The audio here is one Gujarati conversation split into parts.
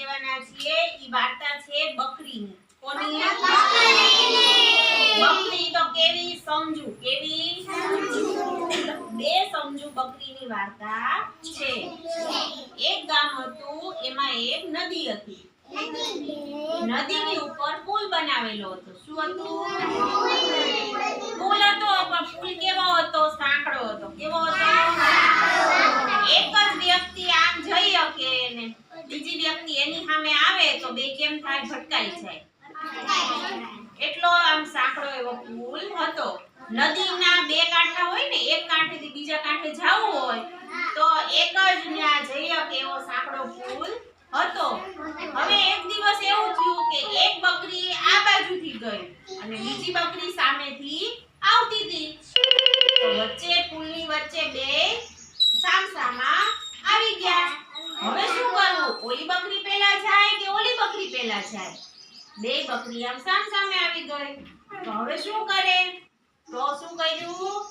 કહેવાના છીએ. ઈ વાર્તા છે બકરીની. કોની? બકરી તો કેવી? સમજુ. કેવી? બે સમજુ બકરીની વાર્તા છે. એક ગામ હતું એમાં એક નદી હતી. નદીની ઉપર પુલ બનાવેલો હતો. શું હતું? પુલ હતો પણ પુલ કેવો હતો? સાંકડો હતો. કેવો હતો એક જ વ્યક્તિ આમ જઈ શકે ને બીજી વ્યક્તિ એની સામે આવે તો બે કેમ થાય? ભટકાઈ જાય. એટલો આમ સાંકડો એવો પુલ હતો. નદીના બે કાંઠા હોય ને ઓલી બકરી પહેલા જાય કે ઓલી બકરી પહેલા જાય? બે બકરી આમ સામસામે આવી ગઈ. તો હવે શું કરે? તો શું કર્યું?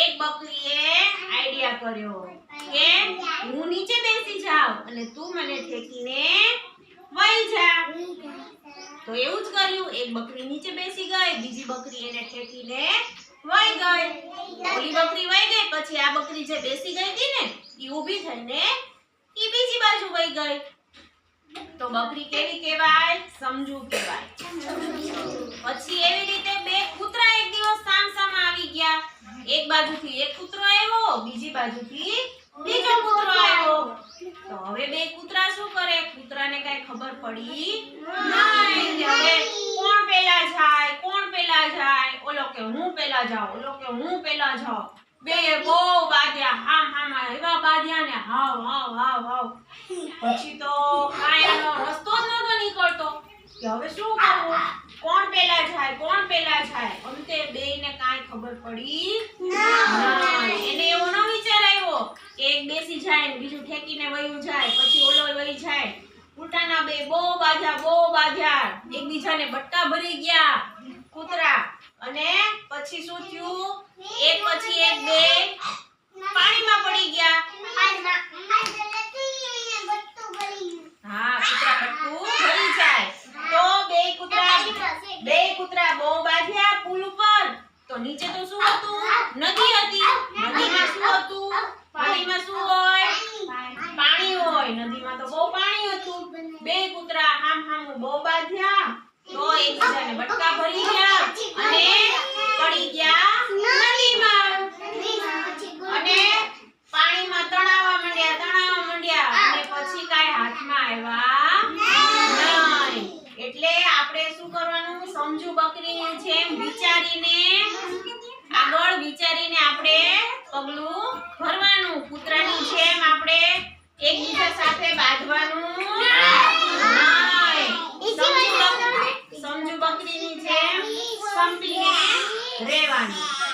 એક બકરીએ આઈડિયા કર્યો કે હું નીચે બેસી જાઉં અને તું મને ઠેકીને વહી જા. તો એવું જ કર્યું. એક બકરી નીચે બેસી ગઈ, બીજી બકરી એને ઠેકીને વહી ગઈ. ઓલી બકરી વહી ગઈ, પછી આ બકરી જે બેસી ગઈ હતી ને એ ઊભી થઈને એ બીજી બાજુ વહી ગઈ. તો બકરી કેવી કહેવાય? સમજુ કહેવાય. પછી એવી રીતે બે કૂતરા એક દિવસ સામસામા આવી ગયા. એક બાજુથી એક કૂતરો આવ્યો બીજી બાજુથી બીજો કૂતરો આવ્યો. તો હવે બે કૂતરા શું કરે? કૂતરાને કઈ ખબર પડી નહીં. હવે કોણ પેલા જાય? કોણ પેલા જાય? ઓલો કે હું પેલા જાઉં? ઓલો કે હું પેલા જાઉં? બે બહુ બાધ્યા હામ હામ એવા બાધ્યા ને હાવ હાવ હાવ હાવ. પછી તો કાંઈ એનો રસ્તો જ નહોતો નીકળતો. કે હવે શું કરવું? કોણ પેલા જાય, કોણ પેલા જાય? અંતે બેયને કાંઈ ખબર પડી એને એવો ન વિચાર આવ્યો કે એક બેસી જાય બીજું ઠેકીને વયું જાય, પછી ઓલો વહી જાય. ઉલટાના બે બહુ બાધ્યા બહુ બાધ્યા એકબીજાને બટ્ટા ભરી ગયા કૂતરા. અને પછી શું થયું? એક પછી એક બે. પાણીમાં પડી ગયા. હા, કૂતરા બટકું ભરી જાય. તો બે કૂતરા બે કૂતરા બહુ બાંધ્યા પુલ ઉપર. તો નીચે તો શું હતું? નદી હતી. નદીમાં શું હતું? પાણીમાં શું હોય? પાણી હોય. નદીમાં તો બહુ પાણી હતું. બે કૂતરા હામ હામ બહુ બાંધ્યા તો એકબીજાને બટકા ભરી ગયા અને પડી ગયા નદીમાં અને પાણીમાં તણાવવા માંડ્યા તણાવવા માંડ્યા અને પછી કાંઈ હાથમાં આવ્યા નહીં એટલે આપણે શું કરવાનું સમજુ બકરીની જેમ વિચારીને આગળ વિચારીને આપણે પગલું ભરવાનું. કૂતરાની જેમ આપણે એકબીજા સાથે બાંધવાનું. સમજુ બકરીની જેમ સંપીને રહેવાનું.